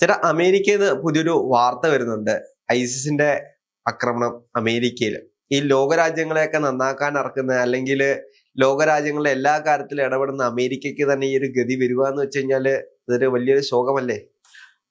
ചേട്ടാ അമേരിക്കയിൽ നിന്ന് പുതിയൊരു വാർത്ത വരുന്നുണ്ട്. ഐസിസിന്റെ ആക്രമണം അമേരിക്കയിൽ. ഈ ലോകരാജ്യങ്ങളെയൊക്കെ നന്നാക്കാൻ ഇറക്കുന്ന അല്ലെങ്കിൽ ലോകരാജ്യങ്ങളുടെ എല്ലാ കാര്യത്തിലും ഇടപെടുന്ന അമേരിക്കയ്ക്ക് തന്നെ ഈ ഒരു ഗതി വരിക എന്ന് വെച്ച് കഴിഞ്ഞാൽ ഇതൊരു വലിയൊരു ശോകമല്ലേ?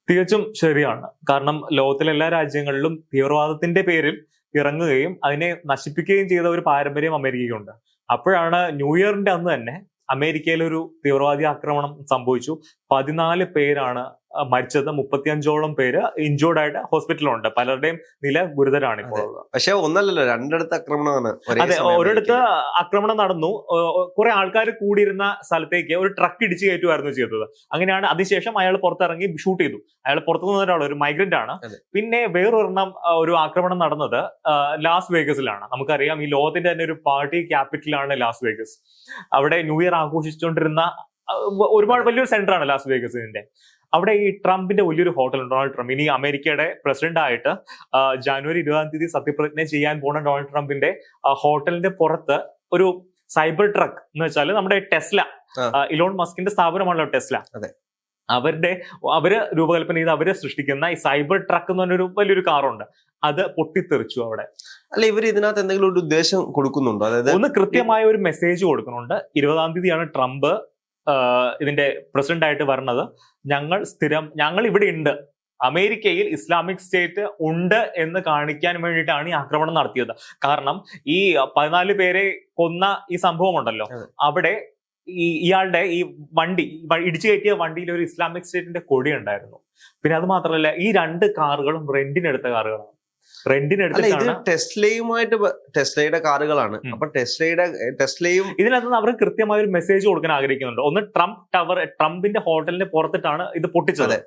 തികച്ചും ശരിയാണ്. കാരണം ലോകത്തിലെ എല്ലാ രാജ്യങ്ങളിലും തീവ്രവാദത്തിന്റെ പേരിൽ ഇറങ്ങുകയും അതിനെ നശിപ്പിക്കുകയും ചെയ്ത ഒരു പാരമ്പര്യം അമേരിക്കയ്ക്കുണ്ട്. അപ്പോഴാണ് ന്യൂ ഇയറിന്റെ അന്ന് തന്നെ അമേരിക്കയിൽ ഒരു തീവ്രവാദി ആക്രമണം സംഭവിച്ചു. പതിനാല് പേരാണ് മരിച്ചത് മുപ്പത്തിയഞ്ചോളം പേര് ഇഞ്ചോർഡ് ആയിട്ട് ഹോസ്പിറ്റലുണ്ട് പലരുടെയും നില ഗുരുതരാണ് ഇപ്പോൾ പക്ഷെ ഒന്നല്ലല്ലോ രണ്ടിടത്ത് ആക്രമണമാണ് അതെ ഒരിടത്ത് ആക്രമണം നടന്നു. കുറെ ആൾക്കാർ കൂടിയിരുന്ന സ്ഥലത്തേക്ക് ഒരു ട്രക്ക് ഇടിച്ചു കയറ്റുമായിരുന്നു ചെയ്തത്. അങ്ങനെയാണ് അതിനുശേഷം അയാൾ പുറത്തിറങ്ങി ഷൂട്ട് ചെയ്തു. അയാൾ പുറത്തു നിന്ന ഒരാൾ ഒരു മൈഗ്രന്റ് ആണ്. പിന്നെ വേറൊരെണ്ണം ഒരു ആക്രമണം നടന്നത് ലാസ് വേഗസിലാണ് നമുക്കറിയാം ഈ ലോകത്തിന്റെ തന്നെ ഒരു പാർട്ടി ക്യാപിറ്റലാണ് ലാസ് വേഗസ് അവിടെ ന്യൂ ഇയർ ആഘോഷിച്ചുകൊണ്ടിരുന്ന ഒരുപാട് വലിയൊരു സെന്റർ ആണ് ലാസ് വേഗസിന്റെ അവിടെ ഈ ട്രംപിന്റെ വലിയൊരു ഹോട്ടൽ ഉണ്ട് ഡൊണാൾഡ് ട്രംപ്. ഇനി അമേരിക്കയുടെ പ്രസിഡന്റ് ആയിട്ട് ജനുവരി ഇരുപതാം തീയതി സത്യപ്രതിജ്ഞ ചെയ്യാൻ പോണ ഡൊണാൾഡ് ട്രംപിന്റെ ഹോട്ടലിന്റെ പുറത്ത് ഒരു സൈബർ ട്രക്ക് എന്ന് വെച്ചാൽ നമ്മുടെ ടെസ്ല. ഇലോൺ മസ്കിന്റെ സ്ഥാപനമാണല്ലോ ടെസ്ല. അതെ. അവരുടെ അവർ രൂപകൽപ്പന ചെയ്ത് അവർ സൃഷ്ടിക്കുന്ന ഈ സൈബർ ട്രക്ക് എന്ന് പറഞ്ഞൊരു വലിയൊരു കാറുണ്ട്. അത് പൊട്ടിത്തെറിച്ചു അവിടെ. അല്ല ഇവർ ഇതിനകത്ത് എന്തെങ്കിലും ഒരു ഉദ്ദേശം കൊടുക്കുന്നുണ്ടോ? അതായത് ഒന്ന് കൃത്യമായ ഒരു മെസ്സേജ് കൊടുക്കുന്നുണ്ട്. ഇരുപതാം തീയതിയാണ് ട്രംപ് ഇതിന്റെ പ്രസിഡന്റ് ആയിട്ട് വരുന്നത് ഞങ്ങൾ സ്ഥിരം ഞങ്ങൾ ഇവിടെ ഉണ്ട്. അമേരിക്കയിൽ ഇസ്ലാമിക് സ്റ്റേറ്റ് ഉണ്ട് എന്ന് കാണിക്കാൻ വേണ്ടിയിട്ടാണ് ഈ ആക്രമണം നടത്തിയത്. കാരണം ഈ പതിനാല് പേരെ കൊന്ന ഈ സംഭവം ഉണ്ടല്ലോ അവിടെ ഈ ഇയാളുടെ ഈ വണ്ടി ഇടിച്ചു കയറ്റിയ വണ്ടിയിൽ ഒരു ഇസ്ലാമിക് സ്റ്റേറ്റിന്റെ കൊടി ഉണ്ടായിരുന്നു. പിന്നെ അത് മാത്രമല്ല ഈ രണ്ട് കാറുകളും റെന്റിനെടുത്ത കാറുകളാണ്. റെന്റിനെടുത്തിട്ടാണ് ടെസ്ലയുമായിട്ട് ടെസ്ലയുടെ കാറുകളാണ്. അപ്പൊ ടെസ്ലയുടെ ടെസ്ലയും ഇതിനകത്ത് അവർ കൃത്യമായ ഒരു മെസ്സേജ് കൊടുക്കാൻ ആഗ്രഹിക്കുന്നുണ്ട്. ഒന്ന് ട്രംപ് ടവർ ട്രംപിന്റെ ഹോട്ടലിന്റെ പുറത്തിട്ടാണ് ഇത് പൊട്ടിച്ചത്.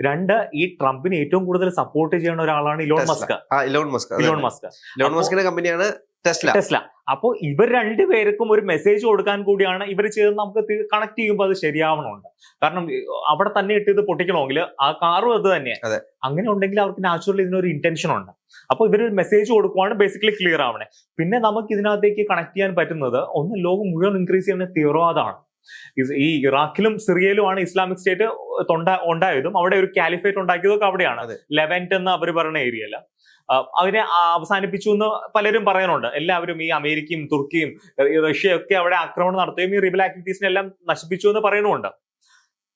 രണ്ട് ഈ ട്രംപിന് ഏറ്റവും കൂടുതൽ സപ്പോർട്ട് ചെയ്യുന്ന ഒരാളാണ് Elon Musk Elon Musk Elon Musk Elon മസ്കിന്റെ കമ്പനിയാണ് ടെസ്ല. ടെസ്ല. അപ്പോ ഇവർ രണ്ടുപേർക്കും ഒരു മെസ്സേജ് കൊടുക്കാൻ കൂടിയാണ് ഇവർ ചെയ്ത് നമുക്ക് കണക്ട് ചെയ്യുമ്പോൾ അത് ശരിയാവണമുണ്ട് കാരണം അവിടെ തന്നെ ഇട്ട് ഇത് പൊട്ടിക്കണമെങ്കിൽ ആ കാറും അത് തന്നെയാണ്. അങ്ങനെ ഉണ്ടെങ്കിൽ അവർക്ക് നാച്ചുറലി ഇതിനൊരു ഇന്റൻഷൻ ഉണ്ട്. അപ്പോൾ ഇവർ മെസ്സേജ് കൊടുക്കുവാണ് ബേസിക്കലി ക്ലിയർ ആവണേ. പിന്നെ നമുക്ക് ഇതിനകത്തേക്ക് കണക്ട് ചെയ്യാൻ പറ്റുന്നത് ഒന്ന് ലോകം മുഴുവൻ ഇൻക്രീസ് ചെയ്യുന്ന തീവ്രവാദമാണ് ഈ ഇറാഖിലും സിറിയയിലുമാണ് ഇസ്ലാമിക് സ്റ്റേറ്റ് തൊണ്ട- ഉണ്ടായതും അവിടെ ഒരു കാലിഫേറ്റ് ഉണ്ടാക്കിയതൊക്കെ അവിടെയാണ്. ലെവന്റ് എന്ന് അവർ പറയുന്ന ഏരിയ അല്ല അതിനെ അവസാനിപ്പിച്ചു എന്ന് പലരും പറയുന്നുണ്ട് എല്ലാവരും ഈ അമേരിക്കയും തുർക്കിയും റഷ്യയൊക്കെ അവിടെ ആക്രമണം നടത്തുകയും ഈ റിബൽ ആക്ടിവിറ്റീസിനെല്ലാം നശിപ്പിച്ചു എന്ന് പറയുന്നുമുണ്ട്. അപ്പൊ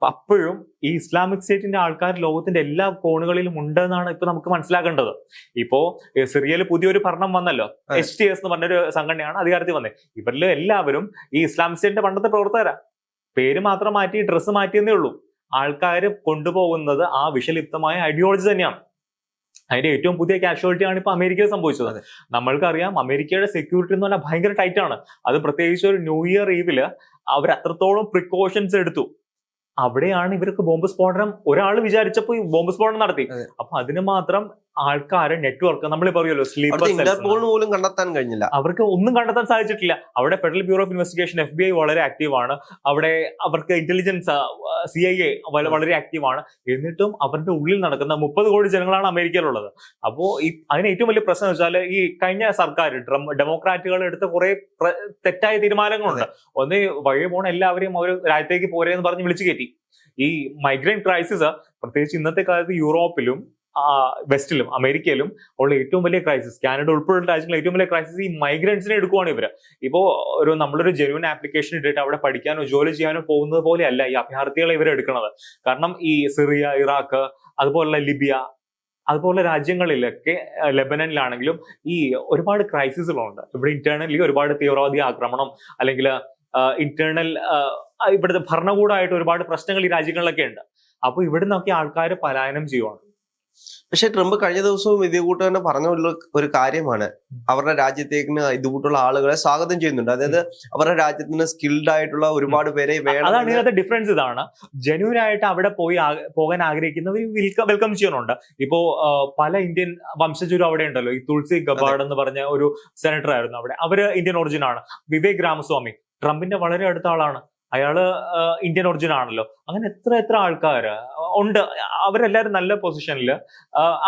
അപ്പോഴും ഈ ഇസ്ലാമിക് സ്റ്റേറ്റിന്റെ ആൾക്കാർ ലോകത്തിന്റെ എല്ലാ കോണുകളിലും ഉണ്ട് എന്നാണ് ഇപ്പൊ നമുക്ക് മനസ്സിലാക്കേണ്ടത്. ഇപ്പോ സിറിയയിൽ സിറിയയിൽ പുതിയൊരു ഭരണം വന്നല്ലോ. എച്ച് ടി എസ് എന്ന് പറഞ്ഞൊരു സംഘടനയാണ് അധികാരത്തിൽ വന്നത് ഇവരിൽ എല്ലാവരും ഈ ഇസ്ലാമിക് സ്റ്റേറ്റിന്റെ പണ്ടത്തെ പ്രവർത്തകരാ. പേര് മാത്രം മാറ്റി ഡ്രസ്സ് മാറ്റിയെന്നേ ഉള്ളൂ. ആൾക്കാർ കൊണ്ടുപോകുന്നത് ആ വിഷലിപ്തമായ ഐഡിയോളജി തന്നെയാണ്. അതിന്റെ ഏറ്റവും പുതിയ കാഷ്വാലിറ്റി ആണ് ഇപ്പൊ അമേരിക്കയിൽ സംഭവിച്ചത്. നമ്മൾക്ക് നമ്മൾക്കറിയാം അമേരിക്കയുടെ സെക്യൂരിറ്റി എന്ന് പറഞ്ഞാൽ ഭയങ്കര ടൈറ്റ് ആണ്. അത് പ്രത്യേകിച്ച് ഒരു ന്യൂ ഇയർ ഈവിൽ അവർ അത്രത്തോളം പ്രിക്കോഷൻസ് എടുത്തു. അവിടെയാണ് ഇവർക്ക് ബോംബ് സ്ഫോടനം ഒരാൾ വിചാരിച്ചപ്പോൾ ഈ ബോംബ് സ്ഫോടനം നടത്തി. അപ്പൊ അതിന് മാത്രം ആൾക്കാര് നെറ്റ്വർക്ക് നമ്മൾ പറയുമല്ലോ സ്ലീപ്പർ ഇന്റർപോളിന് പോലും കണ്ടെത്താൻ കഴിഞ്ഞില്ല. അവർക്ക് ഒന്നും കണ്ടെത്താൻ സാധിച്ചിട്ടില്ല. അവിടെ federal bureau of investigation F B I വളരെ ആക്റ്റീവ് ആണ്. അവിടെ അവർക്ക് ഇന്റലിജൻസ് സി ഐ എ വളരെ ആക്റ്റീവ് ആണ്. എന്നിട്ടും അവരുടെ ഉള്ളിൽ നടക്കുന്ന മുപ്പത് കോടി ജനങ്ങളാണ് അമേരിക്കയിലുള്ളത്. അപ്പോ ഈ അതിന് ഏറ്റവും വലിയ പ്രശ്നം എന്ന് വെച്ചാൽ ഈ കഴിഞ്ഞ സർക്കാർ ഡെമോക്രാറ്റുകൾ എടുത്ത കുറെ തെറ്റായ തീരുമാനങ്ങളുണ്ട്. ഒന്ന് വഴി പോണ എല്ലാവരെയും അവർ രാജ്യത്തേക്ക് പോരെ എന്ന് പറഞ്ഞ് വിളിച്ചു കയറ്റി ഈ മൈഗ്രൈൻ ക്രൈസിസ് പ്രത്യേകിച്ച് ഇന്നത്തെ കാലത്ത് യൂറോപ്പിലും വെസ്റ്റിലും അമേരിക്കയിലും ഉള്ള ഏറ്റവും വലിയ ക്രൈസിസ് കാനഡ ഉൾപ്പെടെയുള്ള രാജ്യങ്ങളിൽ ഏറ്റവും വലിയ ക്രൈസിസ് ഈ മൈഗ്രൻസിനെ എടുക്കുവാണ് ഇവർ ഇപ്പോൾ ഒരു നമ്മളൊരു ജെനുവൻ ആപ്ലിക്കേഷൻ ഇട്ടിട്ട് അവിടെ പഠിക്കാനോ ജോലി ചെയ്യാനോ പോകുന്നത് പോലെയല്ല ഈ അഭയാർത്ഥികളെ ഇവർ എടുക്കുന്നത് കാരണം ഈ സിറിയ ഇറാഖ് അതുപോലുള്ള ലിബിയ അതുപോലെ രാജ്യങ്ങളിലൊക്കെ ലെബനനിലാണെങ്കിലും ഈ ഒരുപാട് ക്രൈസിസുകളുണ്ട് ഇവിടെ ഇന്റേണലി ഒരുപാട് തീവ്രവാദി ആക്രമണം അല്ലെങ്കിൽ ഇന്റേണൽ ഇവിടുത്തെ ഭരണകൂടമായിട്ട് ഒരുപാട് പ്രശ്നങ്ങൾ ഈ രാജ്യങ്ങളിലൊക്കെ ഉണ്ട്. അപ്പോൾ ഇവിടെ നിന്നൊക്കെ ആൾക്കാർ പലായനം ചെയ്യുവാണ്. പക്ഷെ ട്രംപ് കഴിഞ്ഞ ദിവസവും ഇതേ കൂട്ട് തന്നെ പറഞ്ഞ ഒരു- കാര്യമാണ്. അവരുടെ രാജ്യത്തേക്ക് ഇതുകൂട്ടുള്ള ആളുകളെ സ്വാഗതം ചെയ്യുന്നുണ്ട്. അതായത് അവരുടെ രാജ്യത്തിന് സ്കിൽഡ് ആയിട്ടുള്ള ഒരുപാട് പേരെ വേണം അതാണ് ഇതിനകത്ത് ഡിഫറൻസ് ഇതാണ്. ജനുവൻ ആയിട്ട് അവിടെ പോയി പോകാൻ ആഗ്രഹിക്കുന്നവർ വെൽക്കം ചെയ്യുന്നുണ്ട്. ഇപ്പോ പല ഇന്ത്യൻ വംശജരും അവിടെ ഉണ്ടല്ലോ. ഈ തുളസി ഗബാഡ് എന്ന് പറഞ്ഞ ഒരു സെനറ്റർ ആയിരുന്നു അവിടെ. അവർ ഇന്ത്യൻ ഒറിജിനാണ് ആണ്. വിവേക് രാമസ്വാമി. ട്രംപിന്റെ വളരെ അടുത്ത ആളാണ്. അയാൾ ഇന്ത്യൻ ഒറിജിൻ ആണല്ലോ. അങ്ങനെ എത്ര എത്ര ആൾക്കാർ ഉണ്ട്. അവരെല്ലാരും നല്ല പൊസിഷനിൽ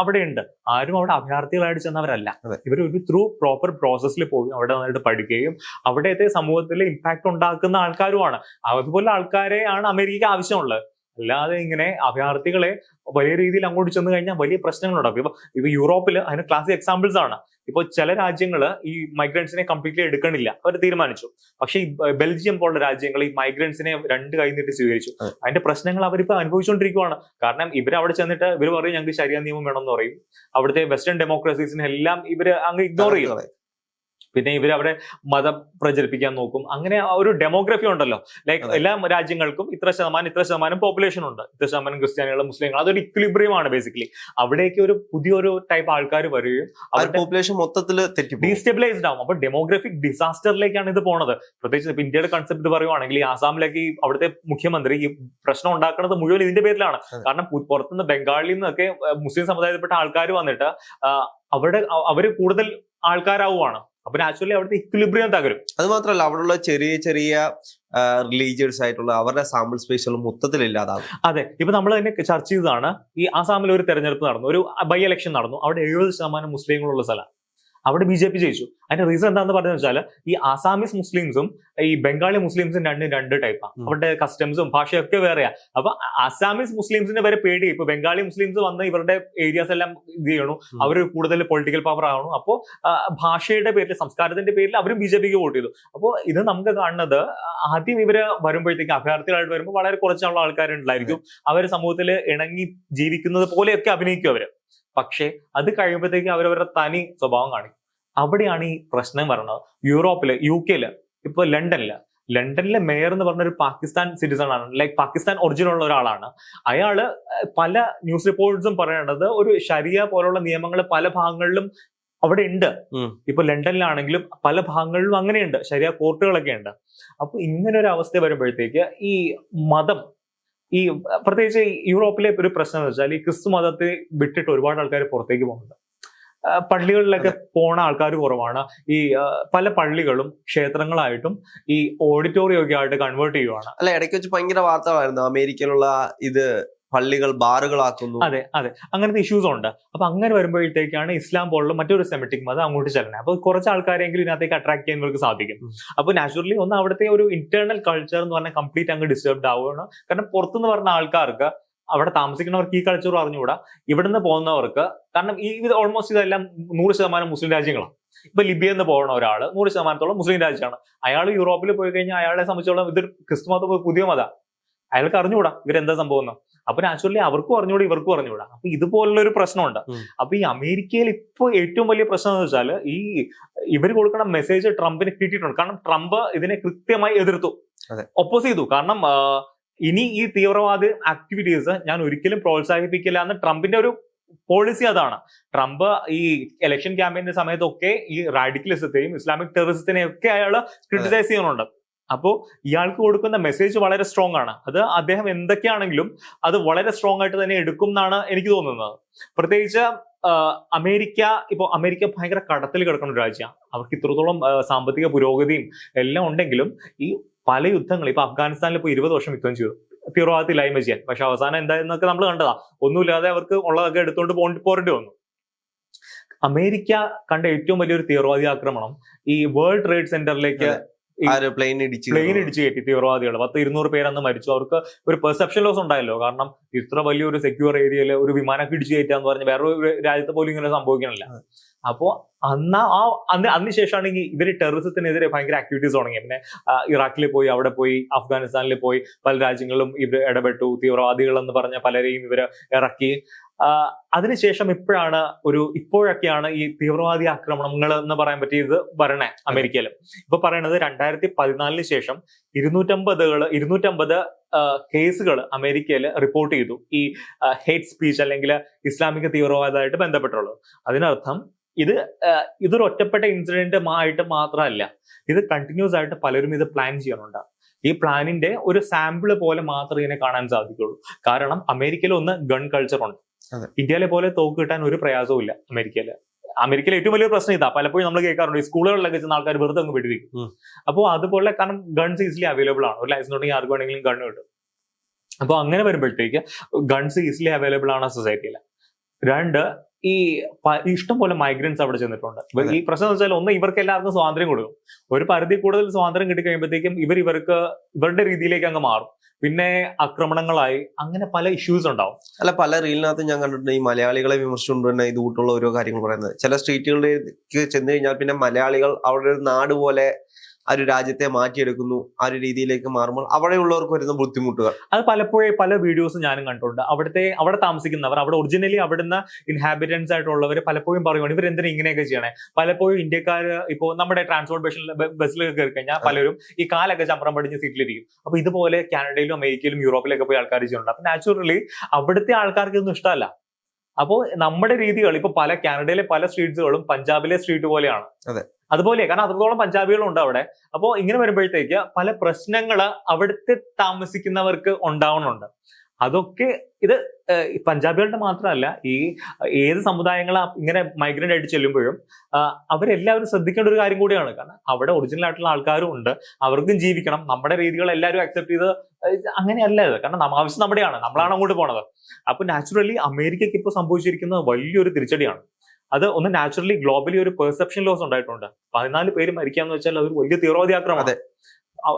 അവിടെ ഉണ്ട് ആരും അവിടെ അഭയാർത്ഥികളായിട്ട് ചെന്നവരല്ല. ഇവർ ഒരു ത്രൂ പ്രോപ്പർ പ്രോസസ്സിൽ പോയി അവിടെ നന്നായിട്ട് പഠിക്കുകയും അവിടത്തെ സമൂഹത്തിൽ ഇമ്പാക്ട് ഉണ്ടാക്കുന്ന ആൾക്കാരുമാണ്. അതുപോലെ ആൾക്കാരെ ആണ് അമേരിക്കയ്ക്ക് ആവശ്യമുള്ളത്. അല്ലാതെ ഇങ്ങനെ അഭയാർത്ഥികളെ വലിയ രീതിയിൽ അങ്ങോട്ട് ചെന്ന് കഴിഞ്ഞാൽ വലിയ പ്രശ്നങ്ങളുണ്ടാവും ഇപ്പൊ ഇപ്പൊ യൂറോപ്പിൽ അതിന് ക്ലാസിക് എക്സാമ്പിൾസ് ആണ്. ഇപ്പൊ ചില രാജ്യങ്ങൾ ഈ മൈഗ്രൻസിനെ കംപ്ലീറ്റ്ലി എടുക്കണില്ല. അവർ തീരുമാനിച്ചു. പക്ഷേ ഈ ബെൽജിയം പോലുള്ള രാജ്യങ്ങൾ ഈ മൈഗ്രൻസിനെ രണ്ട് കൈ നീട്ടി സ്വീകരിച്ചു. അതിന്റെ പ്രശ്നങ്ങൾ അവരിപ്പോ അനുഭവിച്ചുകൊണ്ടിരിക്കുവാണ്. കാരണം ഇവർ അവിടെ ചെന്നിട്ട് ഇവർ പറയും ഞങ്ങൾക്ക് ശരിയാ നിയമം വേണമെന്ന് പറയും. അവിടുത്തെ വെസ്റ്റേൺ ഡെമോക്രസീസിനെ എല്ലാം ഇവർ അങ്ങ് ഇഗ്നോർ ചെയ്യും. പിന്നെ ഇവർ അവിടെ മതം പ്രചരിപ്പിക്കാൻ നോക്കും. അങ്ങനെ ഒരു ഡെമോഗ്രഫി ഉണ്ടല്ലോ. ലൈക്ക് എല്ലാ രാജ്യങ്ങൾക്കും ഇത്ര ശതമാനം ഇത്ര ശതമാനം പോപ്പുലേഷൻ ഉണ്ട്. ഇത്ര ശതമാനം ക്രിസ്ത്യാനികൾ മുസ്ലിങ്ങൾ അതൊരു ഇക്വിലിബ്രിയം ആണ് ബേസിക്കലി അവിടേക്ക് ഒരു പുതിയൊരു ടൈപ്പ് ആൾക്കാർ വരികയും അവരുടെ പോപ്പുലേഷൻ മൊത്തത്തിൽ ഡീസ്റ്റെബിലൈസ്ഡ് ആവും. അപ്പൊ ഡെമോഗ്രഫിക് ഡിസാസ്റ്ററിലേക്കാണ് ഇത് പോണത്. പ്രത്യേകിച്ച് ഇപ്പൊ ഇന്ത്യയുടെ കൺസെപ്റ്റ് പറയുവാണെങ്കിൽ ഈ ആസാമിലേക്ക് ഈ അവിടുത്തെ മുഖ്യമന്ത്രി ഈ പ്രശ്നം ഉണ്ടാക്കുന്നത് മുഴുവൻ ഇതിന്റെ പേരിലാണ്. കാരണം പുറത്തുനിന്ന് ബംഗാളിൽ നിന്നൊക്കെ മുസ്ലിം സമുദായത്തിൽപ്പെട്ട ആൾക്കാർ വന്നിട്ട് അവിടെ അവർ കൂടുതൽ ആൾക്കാരാവുകയാണ് അപ്പൊ നാച്ചുറലി അവിടുത്തെ ഇക്വിലിബ്രിയം തകരും. അത് മാത്രമല്ല അവിടെയുള്ള ചെറിയ ചെറിയ റിലീജിയസ് ആയിട്ടുള്ള അവരുടെ സാമ്പിൾ സ്പേസുകൾ മൊത്തത്തിൽ ഇല്ലാതാകും. അതെ ഇപ്പൊ നമ്മൾ തന്നെ ചർച്ച ചെയ്തതാണ് ഈ ആസാമിൽ ഒരു തെരഞ്ഞെടുപ്പ് നടന്നു ഒരു ബൈ ഇലക്ഷൻ നടന്നു. അവിടെ എഴുപത് ശതമാനം മുസ്ലിങ്ങളുള്ള സ്ഥലം. അവിടെ ബി ജെ പി ജയിച്ചു. അതിന്റെ റീസൺ എന്താണെന്ന് പറഞ്ഞു വെച്ചാൽ ഈ ആസാമീസ് മുസ്ലിംസും ഈ ബംഗാളി മുസ്ലിംസും രണ്ടും രണ്ട് ടൈപ്പാണ് അവരുടെ കസ്റ്റംസും ഭാഷയൊക്കെ വേറെയാ. അപ്പൊ ആസാമീസ് മുസ്ലിംസിന്റെ വരെ പേടി ഇപ്പൊ ബംഗാളി മുസ്ലിംസ് വന്ന് ഇവരുടെ ഏരിയാസ് എല്ലാം ഇത് ചെയ്യണു. അവർ കൂടുതൽ പൊളിറ്റിക്കൽ പവർ ആവണു. അപ്പോൾ ഭാഷയുടെ പേരിൽ സംസ്കാരത്തിന്റെ പേരിൽ അവരും ബി ജെ പിക്ക് വോട്ട് ചെയ്തു. അപ്പോൾ ഇത് നമുക്ക് കാണുന്നത് ആദ്യം ഇവർ വരുമ്പോഴത്തേക്ക് അഭയാർത്ഥികളായിട്ട് വരുമ്പോൾ വളരെ കുറച്ചുള്ള ആൾക്കാരുണ്ടായിരിക്കും. അവർ സമൂഹത്തിൽ ഇണങ്ങി ജീവിക്കുന്നത് പോലെയൊക്കെ അഭിനയിക്കും അവർ. പക്ഷേ അത് കഴിയുമ്പോഴത്തേക്ക് അവരവരുടെ തനി സ്വഭാവം കാണിക്കും അവിടെയാണ് ഈ പ്രശ്നം പറയുന്നത് യൂറോപ്പിൽ യു കെയിൽ ഇപ്പൊ ലണ്ടനിൽ. ലണ്ടനിലെ മേയർ എന്ന് പറഞ്ഞ ഒരു പാകിസ്ഥാൻ സിറ്റിസൺ ആണ്. ലൈക്ക് പാകിസ്ഥാൻ ഒറിജിനൽ ഉള്ള ഒരാളാണ്. അയാൾ പല ന്യൂസ് റിപ്പോർട്ട്സും പറയേണ്ടത് ഒരു ശരിയ പോലുള്ള നിയമങ്ങൾ പല ഭാഗങ്ങളിലും അവിടെ ഉണ്ട്. ഇപ്പൊ ലണ്ടനിലാണെങ്കിലും പല ഭാഗങ്ങളിലും അങ്ങനെയുണ്ട്. ശരിയ കോർട്ടുകളൊക്കെ ഉണ്ട്. അപ്പൊ ഇങ്ങനെ ഒരു അവസ്ഥ വരുമ്പോഴത്തേക്ക് ഈ മതം ഈ പ്രത്യേകിച്ച് യൂറോപ്പിലെ ഒരു പ്രശ്നം എന്ന് വെച്ചാൽ ഈ ക്രിസ്തു മതത്തെ വിട്ടിട്ട് ഒരുപാട് ആൾക്കാർ പുറത്തേക്ക് പോകുന്നുണ്ട്. പള്ളികളിലൊക്കെ പോണ ആൾക്കാർ കുറവാണ്. ഈ പല പള്ളികളും ക്ഷേത്രങ്ങളായിട്ടും ഈ ഓഡിറ്റോറിയം ഒക്കെ ആയിട്ട് കൺവേർട്ട് ചെയ്യുവാണ്. അല്ല ഇടയ്ക്ക് വെച്ച് ഭയങ്കര വാർത്തകളായിരുന്നു. അമേരിക്കയിലുള്ള ഇത് പള്ളികൾ ബാറുകളാക്കുന്നു. അതെ അതെ. അങ്ങനത്തെ ഇഷ്യൂസ് ഉണ്ട്. അപ്പൊ അങ്ങനെ വരുമ്പോഴത്തേക്കാണ് ഇസ്ലാം പോലുള്ള മറ്റൊരു സെമിറ്റിക് മതം അങ്ങോട്ട് ചെല്ലണേ അപ്പൊ കുറച്ച് ആൾക്കാരെങ്കിലും ഇതിനകത്തേക്ക് അട്രാക്ട് ചെയ്യാൻ ഇവർക്ക് സാധിക്കും. അപ്പൊ നാച്ചുറലി ഒന്ന് അവിടുത്തെ ഒരു ഇന്റേണൽ കൾച്ചർ എന്ന് പറഞ്ഞാൽ കംപ്ലീറ്റ് അങ്ങ് ഡിസ്റ്റർബ്ഡ് ആവുകയാണ്. കാരണം പുറത്തുനിന്ന് പറഞ്ഞ ആൾക്കാർക്ക് അവിടെ താമസിക്കുന്നവർക്ക് ഈ കൾച്ചർ അറിഞ്ഞുകൂടാ. ഇവിടുന്ന് പോകുന്നവർക്ക് കാരണം ഈ ഇത് ഓൾമോസ്റ്റ് ഇതെല്ലാം നൂറ് ശതമാനം മുസ്ലിം രാജ്യങ്ങളാണ് ഇപ്പൊ ലിബിയ എന്ന് പോകുന്ന ഒരാൾ നൂറ് ശതമാനത്തോളം മുസ്ലിം രാജ്യമാണ്. അയാൾ യൂറോപ്പിൽ പോയി കഴിഞ്ഞാൽ അയാളെ സംബന്ധിച്ചോളം ഇതൊരു ക്രിസ്തു മതം പുതിയ മത. അയാൾക്ക് അറിഞ്ഞുകൂടാ എന്താ സംഭവം എന്ന് അപ്പൊ നാച്ചുറലി അവർക്കും അറിഞ്ഞുകൂടാ ഇവർക്കും അറിഞ്ഞുകൂടാ അപ്പൊ ഇതുപോലുള്ള ഒരു പ്രശ്നമുണ്ട്. അപ്പൊ ഈ അമേരിക്കയിൽ ഇപ്പൊ ഏറ്റവും വലിയ പ്രശ്നം എന്ന് വെച്ചാൽ ഈ ഇവർ കൊടുക്കുന്ന മെസ്സേജ് ട്രംപിന് കിട്ടിയിട്ടുണ്ട്. കാരണം ട്രംപ് ഇതിനെ കൃത്യമായി എതിർത്തു. ഒപ്പോസ് ചെയ്തു. കാരണം ഇനി ഈ തീവ്രവാദ ആക്ടിവിറ്റീസ് ഞാൻ ഒരിക്കലും പ്രോത്സാഹിപ്പിക്കില്ല എന്ന് ട്രംപിന്റെ ഒരു പോളിസി അതാണ്. ട്രംപ് ഈ ഇലക്ഷൻ ക്യാമ്പയിന്റെ സമയത്തൊക്കെ ഈ റാഡിക്കലിസത്തെയും ഇസ്ലാമിക് ടെററിസത്തിനെയും ഒക്കെ അയാൾ ക്രിട്ടിസൈസ് ചെയ്യുന്നുണ്ട്. അപ്പോ ഇയാൾക്ക് കൊടുക്കുന്ന മെസ്സേജ് വളരെ സ്ട്രോങ് ആണ്. അത് അദ്ദേഹം എന്തൊക്കെയാണെങ്കിലും അത് വളരെ സ്ട്രോങ് ആയിട്ട് തന്നെ എടുക്കും എന്നാണ് എനിക്ക് തോന്നുന്നത്. പ്രത്യേകിച്ച് അമേരിക്ക ഇപ്പോൾ അമേരിക്ക ഭയങ്കര കടത്തിൽ കിടക്കുന്ന ഒരു രാജ്യമാണ് അവർക്ക് ഇത്രത്തോളം സാമ്പത്തിക പുരോഗതിയും എല്ലാം ഉണ്ടെങ്കിലും ഈ പല യുദ്ധങ്ങൾ ഇപ്പൊ അഫ്ഗാനിസ്ഥാനിൽ ഇപ്പോൾ ഇരുപത് വർഷം യുദ്ധം ചെയ്തു. തീവ്രവാദത്തിൽ ഇല്ലായ്മ ചെയ്യാൻ. പക്ഷെ അവസാനം എന്തായെന്നൊക്കെ നമ്മൾ കണ്ടതാ. ഒന്നുമില്ലാതെ അവർക്ക് ഉള്ളതൊക്കെ എടുത്തുകൊണ്ട് പോണ്ടി പോരേണ്ടി വന്നു. അമേരിക്ക കണ്ട ഏറ്റവും വലിയൊരു തീവ്രവാദി ആക്രമണം ഈ വേൾഡ് ട്രേഡ് സെന്ററിലേക്ക് പ്ലെയിൻ ഇടിച്ച് പ്ലെയിൻ. ഇടിച്ച് കയറ്റി തീവ്രവാദികൾ പത്ത് ഇരുന്നൂറ് പേരന്ന് മരിച്ചു. അവർക്ക് ഒരു പെർസെപ്ഷൻ ലോസ് ഉണ്ടായല്ലോ. കാരണം ഇത്ര വലിയൊരു സെക്യൂർ ഏരിയയിൽ ഒരു വിമാനമൊക്കെ ഇടിച്ചു കയറ്റാന്ന് പറഞ്ഞ് വേറെ ഒരു രാജ്യത്തെ പോലും ഇങ്ങനെ സംഭവിക്കണില്ല. അപ്പോ അന്ന് ആ അന്ന് അതിനുശേഷമാണ് ഈ ഇവർ ടെററിസത്തിനെതിരെ ഭയങ്കര ആക്ടിവിറ്റീസ് തുടങ്ങി. പിന്നെ ഇറാഖിൽ പോയി അവിടെ പോയി അഫ്ഗാനിസ്ഥാനിൽ പോയി പല രാജ്യങ്ങളിലും ഇവർ ഇടപെട്ടു. തീവ്രവാദികൾ എന്ന് പറഞ്ഞ പലരെയും ഇവർ ഇറക്കി. അതിനുശേഷം ഇപ്പോഴാണ് ഒരു ഇപ്പോഴൊക്കെയാണ് ഈ തീവ്രവാദി ആക്രമണങ്ങൾ എന്ന് പറയാൻ പറ്റിയത് വരണേ അമേരിക്കയിൽ ഇപ്പൊ പറയണത് രണ്ടായിരത്തി പതിനാലിന് ശേഷം ഇരുന്നൂറ്റമ്പതുകൾ ഇരുന്നൂറ്റമ്പത് കേസുകൾ അമേരിക്കയിൽ റിപ്പോർട്ട് ചെയ്തു. ഈ ഹേറ്റ് സ്പീച്ച് അല്ലെങ്കിൽ ഇസ്ലാമിക തീവ്രവാദമായിട്ട് ബന്ധപ്പെട്ടുള്ളത്. അതിനർത്ഥം ഇത് ഇതൊരു ഒറ്റപ്പെട്ട ഇൻസിഡന്റ് ആയിട്ട് മാത്രമല്ല ഇത് കണ്ടിന്യൂസ് ആയിട്ട് പലരും ഇത് പ്ലാൻ ചെയ്യണുണ്ട് ഈ പ്ലാനിന്റെ ഒരു സാമ്പിൾ പോലെ മാത്രമേ ഇതിനെ കാണാൻ സാധിക്കുള്ളൂ. കാരണം അമേരിക്കയിൽ ഒന്ന് ഗൺ കൾച്ചർ ഉണ്ട്. ഇന്ത്യയിലെ പോലെ തോക്ക് കിട്ടാൻ ഒരു പ്രയാസവും ഇല്ല അമേരിക്കയിൽ അമേരിക്കയിലെ ഏറ്റവും വലിയ പ്രശ്നം ഇതാ. പലപ്പോഴും നമ്മൾ കേൾക്കാറുണ്ട് ഈ സ്കൂളുകളിലൊക്കെ ചെന്ന ആൾക്കാർ വെറുതെ അങ്ങ് വെടിവെക്കും. അപ്പോൾ അതുപോലെ കാരണം ഗൺസ് ഈസിലി അവൈലബിൾ ആണ്. ഒരു ലൈസൻസ് ഉണ്ടെങ്കിൽ ആർക്ക് വേണമെങ്കിലും ഗൺ കിട്ടും. അപ്പോൾ അങ്ങനെ വരുമ്പോഴത്തേക്ക് ഗൺസ് ഈസിലി അവൈലബിൾ ആണ് സൊസൈറ്റിയിൽ രണ്ട് ഈ ഇഷ്ടം പോലെ മൈഗ്രൻസ് അവിടെ ചെന്നിട്ടുണ്ട്. ഈ പ്രശ്നം എന്ന് വെച്ചാൽ ഒന്ന് ഇവർക്ക് എല്ലാവർക്കും സ്വാതന്ത്ര്യം കൊടുക്കും. ഒരു പരിധി കൂടുതൽ സ്വാതന്ത്ര്യം കിട്ടി കഴിയുമ്പോഴത്തേക്കും ഇവർ ഇവർക്ക് ഇവരുടെ രീതിയിലേക്ക് അങ്ങ് മാറും. പിന്നെ ആക്രമണങ്ങളായി അങ്ങനെ പല ഇഷ്യൂസ് ഉണ്ടാവും. അല്ല പല റീലിനകത്ത് ഞാൻ കണ്ടിട്ടുണ്ട് ഈ മലയാളികളെ വിമർശിച്ചുകൊണ്ട് തന്നെ ഇത് കൂട്ടുള്ള ഓരോ കാര്യങ്ങൾ പറയുന്നത്. ചില സ്ട്രീറ്റുകളിലേക്ക് ചെന്ന് കഴിഞ്ഞാൽ പിന്നെ മലയാളികൾ അവരുടെ ഒരു നാട് പോലെ ആ ഒരു രാജ്യത്തെ മാറ്റിയെടുക്കുന്നു ആ ഒരു രീതിയിലേക്ക് മാറുമ്പോൾ അവിടെയുള്ളവർക്ക് വരുന്ന ബുദ്ധിമുട്ടുകൾ. അത് പലപ്പോഴും പല വീഡിയോസും ഞാനും കണ്ടിട്ടുണ്ട്. അവിടുത്തെ അവിടെ താമസിക്കുന്നവർ അവിടെ ഒറിജിനലി അവിടുന്ന് ഇൻഹാബിറ്റൻസ് ആയിട്ടുള്ളവർ പലപ്പോഴും പറയുകയാണ് ഇവർ എന്തിനാ ഇങ്ങനെയൊക്കെ ചെയ്യണേ? പലപ്പോഴും ഇന്ത്യക്കാർ ഇപ്പോൾ നമ്മുടെ ട്രാൻസ്പോർട്ടേഷൻ ബസ്സിലൊക്കെ കയറി കഴിഞ്ഞാൽ പലരും ഈ കാലൊക്കെ ചമ്പ്രം പടിഞ്ഞ് സീറ്റിലിരിക്കും അപ്പൊ ഇതുപോലെ കാനഡയിലും അമേരിക്കയിലും യൂറോപ്പിലൊക്കെ പോയി ആൾക്കാർ ചെയ്യുന്നുണ്ട്. അപ്പൊ നാച്ചുറലി അവിടുത്തെ ആൾക്കാർക്ക് ഇതൊന്നും ഇഷ്ടമല്ല. അപ്പോൾ നമ്മുടെ രീതികൾ ഇപ്പൊ പല കാനഡയിലെ പല സ്ട്രീറ്റ്സുകളും പഞ്ചാബിലെ സ്ട്രീറ്റ് പോലെയാണ്. അതെ. അതുപോലെ കാരണം അത്രത്തോളം പഞ്ചാബികളുണ്ട് അവിടെ. അപ്പോൾ ഇങ്ങനെ വരുമ്പോഴത്തേക്ക് പല പ്രശ്നങ്ങൾ അവിടുത്തെ താമസിക്കുന്നവർക്ക് ഉണ്ടാവുന്നുണ്ട്. അതൊക്കെ ഇത് പഞ്ചാബികളുടെ മാത്രമല്ല ഈ ഏത് സമുദായങ്ങൾ ഇങ്ങനെ മൈഗ്രന്റ് ആയിട്ട് ചെല്ലുമ്പോഴും അവരെല്ലാവരും ശ്രദ്ധിക്കേണ്ട ഒരു കാര്യം കൂടിയാണ്. കാരണം അവിടെ ഒറിജിനൽ ആയിട്ടുള്ള ആൾക്കാരും ഉണ്ട്. അവർക്കും ജീവിക്കണം. നമ്മുടെ രീതികൾ എല്ലാവരും അക്സെപ്റ്റ് ചെയ്ത് അങ്ങനെയല്ല ഇത്. കാരണം ആവശ്യം നമ്മുടെയാണ്. നമ്മളാണ് അങ്ങോട്ട് പോണത്. അപ്പൊ നാച്ചുറലി അമേരിക്കയ്ക്ക് ഇപ്പോൾ സംഭവിച്ചിരിക്കുന്നത് വലിയൊരു തിരിച്ചടിയാണ്. അത് ഒന്ന് നാച്ചുറലി ഗ്ലോബലി ഒരു പെർസെപ്ഷൻ ലോസ് ഉണ്ടായിട്ടുണ്ട്. പതിനാല് പേര് മരിക്കാന്ന് വെച്ചാൽ അതൊരു വലിയ തീവ്രവാദി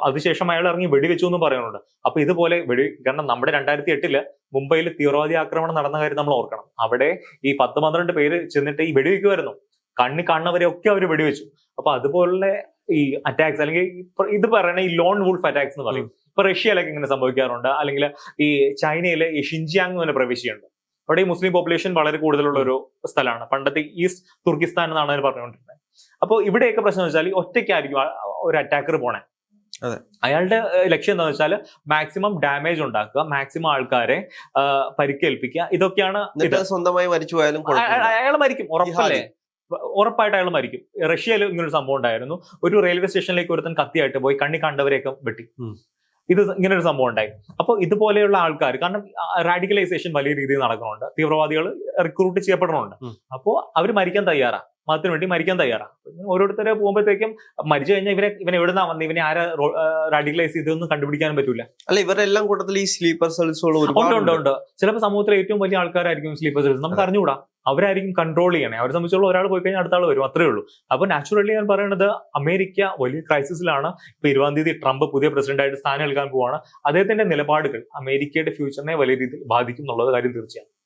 അതിനുശേഷം അയാൾ ഇറങ്ങി വെടിവെച്ചു എന്ന് പറയുന്നുണ്ട്. അപ്പൊ ഇതുപോലെ വെടി കാരണം നമ്മുടെ രണ്ടായിരത്തി എട്ടിൽ മുംബൈയിൽ തീവ്രവാദി ആക്രമണം നടന്ന കാര്യം നമ്മൾ ഓർക്കണം. അവിടെ ഈ പത്ത് പന്ത്രണ്ട് പേര് ചെന്നിട്ട് ഈ വെടിവെക്കുമായിരുന്നു കണ്ണി കാണുന്നവരെ ഒക്കെ അവർ വെടിവെച്ചു. അപ്പൊ അതുപോലെ ഈ അറ്റാക്സ് അല്ലെങ്കിൽ ഇത് പറയണ ഈ ലോൺ വുൾഫ് അറ്റാക്സ് എന്ന് പറയും. ഇപ്പൊ റഷ്യയിലൊക്കെ ഇങ്ങനെ സംഭവിക്കാറുണ്ട്. അല്ലെങ്കിൽ ഈ ചൈനയിലെ ഈ ഷിൻജിയാങ് എന്ന് പറഞ്ഞ പ്രവിശ്യയുണ്ട്. അവിടെ ഈ മുസ്ലിം പോപ്പുലേഷൻ വളരെ കൂടുതലുള്ള ഒരു സ്ഥലമാണ്. പണ്ടത്തെ ഈസ്റ്റ് തുർക്കിസ്ഥാൻ എന്നാണ് അതിന് പറഞ്ഞുകൊണ്ടിരുന്നത്. അപ്പോൾ ഇവിടെയൊക്കെ പ്രശ്നം വെച്ചാൽ ഒറ്റയ്ക്കായിരിക്കും ഒരു അറ്റാക്കർ പോണേ. അയാളുടെ ലക്ഷ്യം എന്താണെന്ന് വെച്ചാൽ മാക്സിമം ഡാമേജ് ഉണ്ടാക്കുക മാക്സിമം ആൾക്കാരെ പരിക്കേൽപ്പിക്കുക. ഇതൊക്കെയാണ് ഇത്. സ്വന്തമായി മരിച്ചു പോയാലും അയാൾ മരിക്കും ഉറപ്പല്ലേ? ഉറപ്പായിട്ട് അയാൾ മരിക്കും. റഷ്യയിൽ ഇങ്ങനൊരു സംഭവം ഉണ്ടായിരുന്നു. ഒരു റെയിൽവേ സ്റ്റേഷനിലേക്ക് ഒരുത്തൻ കത്തിയായിട്ട് പോയി കണ്ണി കണ്ടവരെയൊക്കെ വെട്ടി. ഇത് ഇങ്ങനെ ഒരു സംഭവം ഉണ്ടായി. അപ്പോൾ ഇതുപോലെയുള്ള ആൾക്കാർ കാരണം റാഡിക്കലൈസേഷൻ വലിയ രീതിയിൽ നടക്കുന്നുണ്ട്. തീവ്രവാദികൾ റിക്രൂട്ട് ചെയ്യപ്പെടുന്നുണ്ട്. അപ്പോൾ അവർ മരിക്കാൻ തയ്യാറാ. മതത്തിന് വേണ്ടി മരിക്കാൻ തയ്യാറാണ്. ഓരോരുത്തരെ പോകുമ്പോഴത്തേക്കും മരിച്ചു കഴിഞ്ഞാൽ ഇവരെ ഇവനെ എവിടുന്നാ വന്ന്? ഇവനെ ആരെ റാഡിക്കലൈസ് ചെയ്തൊന്നും കണ്ടുപിടിക്കാനും പറ്റൂല. അല്ല ഇവരെല്ലാം കൂട്ടത്തിൽ ഈ സ്ലീപ്പർ സെൽസുകൾ ഉണ്ട് ഉണ്ട് ഉണ്ട്. ചിലപ്പോൾ സമൂഹത്തിലെ ഏറ്റവും വലിയ ആൾക്കാരായിരിക്കും സ്ലീപ്പർ സെൽസ് നമുക്ക് അറിഞ്ഞുകൂടാ. അവരായിരിക്കും കൺട്രോൾ ചെയ്യണേ. അവരെ സംബന്ധിച്ചുള്ള ഒരാൾ പോയി കഴിഞ്ഞാൽ അടുത്ത ആൾ വരും. അത്രേ ഉള്ളൂ. അപ്പൊ നാച്ചുറലി ഞാൻ പറയുന്നത് അമേരിക്ക വലിയ ക്രൈസിസിലാണ് ഇപ്പൊ ഇരുപതാം തീയതി ട്രംപ് പുതിയ പ്രസിഡന്റ് ആയിട്ട് സ്ഥാനം നൽകാൻ പോവാണ്. അദ്ദേഹത്തിന്റെ നിലപാടുകൾ അമേരിക്കയുടെ ഫ്യൂച്ചറിനെ വലിയ രീതിയിൽ ബാധിക്കും എന്നുള്ളത് കാര്യം തീർച്ചയാണ്